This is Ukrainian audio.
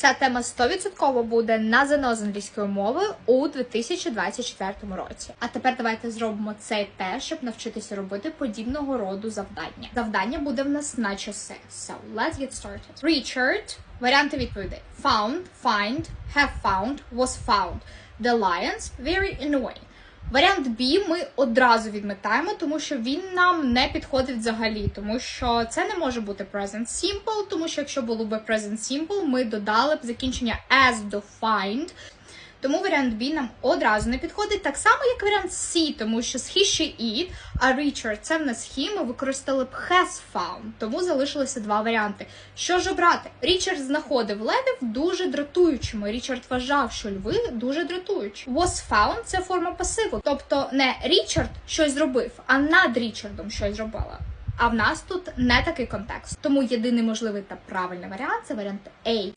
Ця тема 100% буде на ЗНО з англійської мови у 2024 році. А тепер давайте зробимо цей тест, щоб навчитися робити подібного роду завдання. Завдання буде в нас на часи. So, let's get started. Richard. Варіанти відповідей. Found, find, have found, was found. The lions very annoying. Варіант B ми одразу відметаємо, тому що він нам не підходить взагалі, тому що це не може бути present simple, тому що якщо було б present simple, ми додали б закінчення as до find. Тому варіант B нам одразу не підходить, так само, як варіант C, тому що he, she, it, а Richard це в нас he, ми використали б has found, тому залишилося два варіанти. Що ж обрати? Річард знаходив левів дуже дратуючими. Річард вважав, що льви дуже дратуючі. Was found – це форма пасиву, тобто не Річард щось зробив, а над Річардом щось зробила. А в нас тут не такий контекст. Тому єдиний можливий та правильний варіант це варіант A.